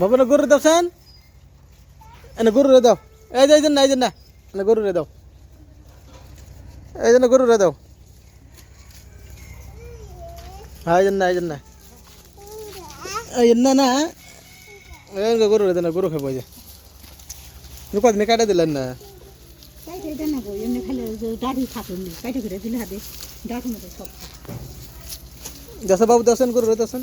বাবা না গরু দাও সেন এনে গরু রে দাও। এই যে না এই যে না। এনে গরু রে দাও। এই যে না গরু রে দাও। হ্যাঁ এই যে না এই যে না। এই না না। এই গরু রে দাও না গরু খাব যে। কদিনে দিলেন না? কাইটে দেন না গো এমনি খালি ওই যে দাড়ি থাকুন কাইটে করে দিলে হাতে দাড়ি মতো সব দেশে বাবু দেশেন গরু রে দেশেন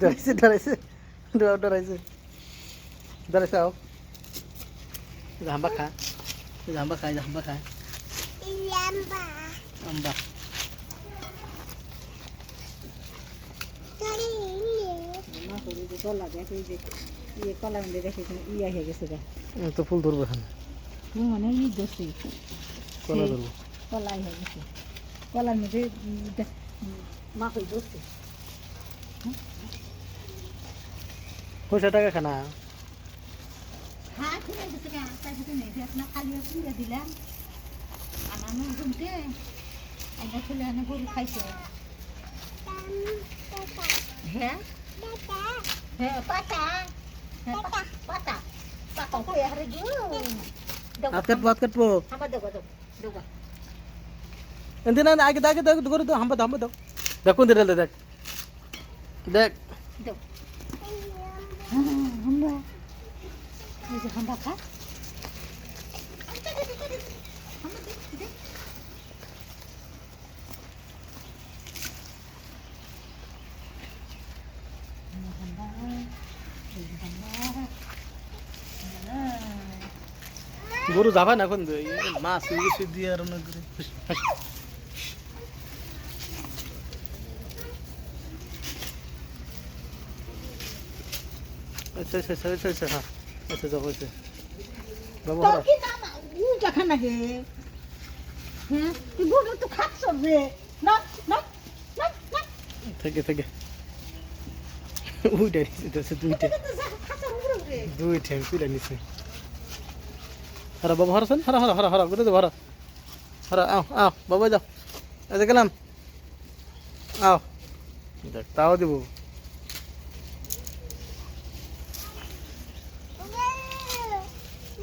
ডরাইছে ডরাইছে ডরাও ডরাইছে ডরাইছে আও জাম্বা খা জাম্বা খা জাম্বা খা আম্বা তো ফুল ধরবো এখানে মানে ই ধরছি কলা ধরবো কলাই হয়ে গেছে কলার মধ্যে Kau sudah kan kena? Hati yang besar, saya sudah nih. Dia pernah kali aku nggak bilang. Anak mau gunting, anak sudah anak guru kaisar. He? Tata. He, tata. Tata, tata. Tata aku ya hari ini. Akit, akit bu. Hamba dok, dok, dok. Nanti nanti akit, akit, akit, guru tuh hamba, hamba dok. দেখ কোন দেখ। দেখ। গরু যাবা না এখন? মাছ দিয়ে আর মনে করে আচ্ছা আচ্ছা আচ্ছা আচ্ছা আচ্ছা হ্যাঁ। আচ্ছা যাব আচ্ছা বাবু হরা কি না উল্টা খানা গে হ্যাঁ তুই গরু তো খাচ্ছ রে না না না না। থেকে থেকে। উইটা দুইটা। খাচ্ছ গরু দুইটা তুলে নিচ্ছে হরা বাবু হরা শোন। হরা হরা হরা হরা ঘুরে দেবো হরা। হরা আও আও বাবু যাও। এই গেলাম। আও। দেখ তাও দেবো।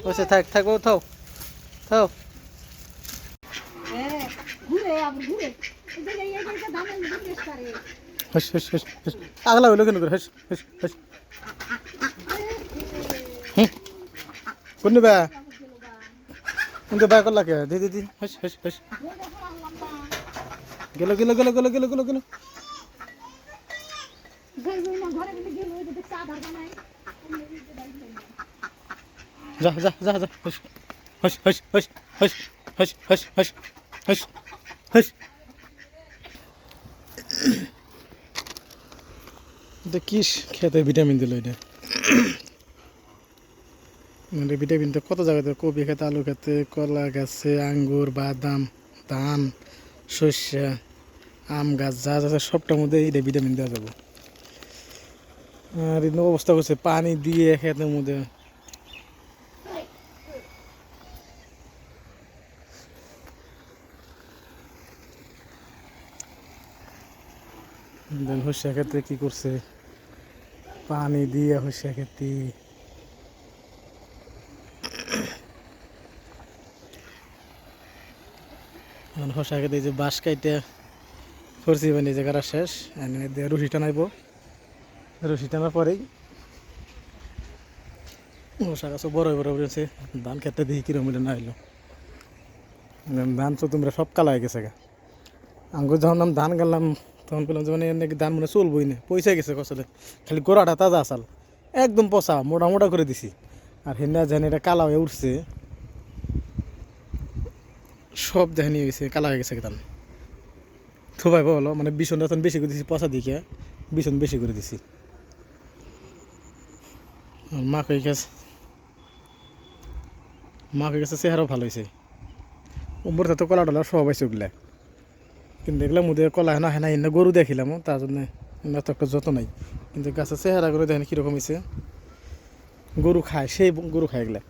বসে থাক থাক ও থাও থাও আগলা হইল কেন হেস হেস হেস। কোন বা? কিন্তু বা করলা কে? দিদি দিদি হেস হেস হেস। গেল গেল গেল গেল গেল গেল গেল। যা যা যা যা কি খেতে ভিটামিন দিল এটা? মানে ভিটামিন তো কত জায়গাতে? কপি খেতে, আলু খেতে, কলা গাছে, আঙ্গুর, বাদাম, ধান শস্য আম গাছ, যা আছে সবটার মধ্যে এটা ভিটামিন দেওয়া যাবে। আর অবস্থা করছে, পানি দিয়ে খেতের মধ্যে। দেন হস্যা ক্ষেত্রে কি করছে? পানি দিয়ে হস্যা এখন হস্যা খেতে যে বাঁশ কাইটে করছি মানে যে গাড়া শেষ দিয়ে রুশি টানাইব। রুশি টানার পরেই হস্যা গাছও বড় বড় উঠেছে ধান খেতে কিরম এটা না এলো ধান তো তোমরা সব কালা হয়ে গেছে গা। আঙ্গুর যখন আমি ধান গেলাম তখন বললাম যে মানে নাকি ধান মনে চলবই না পয়সা গেছে কসলে খালি গোড়াটা তাজা আসাল একদম পচা, মোটা মোটা করে দিছি। আর হেনা যেন এটা কালা হয়ে উঠছে, সব দেখে নিয়ে গেছে, কালা হয়ে গেছে কেতান থুবাই বলো মানে বিছন তখন বেশি করে দিছি, পচা দিকে, বিছন বেশি করে দিছি। মা কই গেছে? মা কই গেছে, চেহারাও ভালো হয়েছে উপরে তো কলা টলা সব আছে ওগুলা। কিন্তু দেখলাম কলা হেনা হেনা এনে গরু দেখিলাম তার জন্য এনে তো একটা যত নাই। কিন্তু গাছের চেহারা করে দেখেন কীরকম হয়েছে গরু খায়, সেই গরু খায় এগুলা।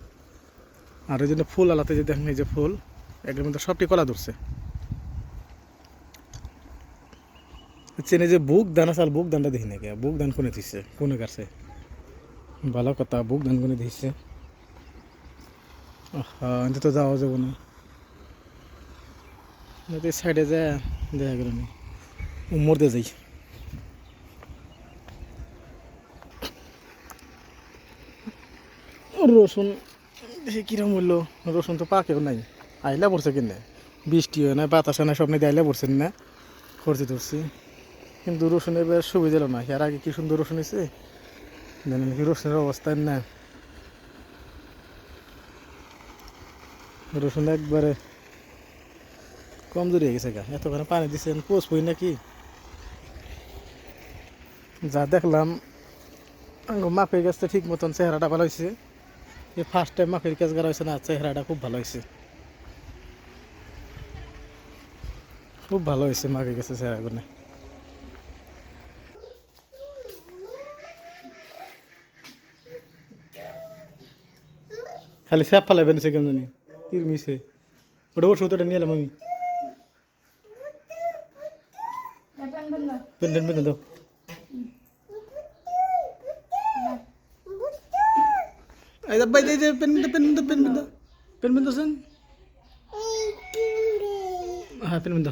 আর ওই জন্য ফুল আলাতে যে দেখেন, এই যে ফুল এগুলোর মধ্যে সবটি কলা ধরছে চেনে যে বুক দান আছে আর বুক দানটা দেখি নাকি বুক দান কোনে দিচ্ছে কোনে কাছে ভালো কথা বুক দান কোনে দিচ্ছে হ্যাঁ এতে তো যাওয়া যাব না। সাইডে যায় দেখা গেল মরতে যাই। রসুন, দেখি কিরম হইল। রসুন তো পাকেও নাই। আইলা পড়ছে কিনে। বৃষ্টি হয় না, বাতাস না, সব নিয়ে আইলা পড়ছেন না করতে ধরছি। কিন্তু রসুন এবার সুবিধা না। এর আগে কি সুন্দর রসুন হয়েছে জানেন কি রসুনের অবস্থা না। রসুন একবারে কমজোরি হয়ে গেছে গা। এতখানে পানি দিচ্ছেন পোষ বই নাকি? যা দেখলাম মাকের গাছটা ঠিক মতন চেহারাটা ভালো হয়েছে এই ফার্স্ট টাইম মাকের গাছ গাড়া হয়েছে না, চেহারাটা খুব ভালো হয়েছে খুব ভালো হয়েছে মাকের গাছের চেহারা করে খালি স্যাপ ফালাইবেন সে কেমন জানি কিরমিছে ওটা ওর সৌতটা নিয়ে এলাম আমি। পেন পেন দাও এই দাও, ভাই এই যে pen pen pen pen pen pen pen Sen হ্যাঁ পেন পেন দাও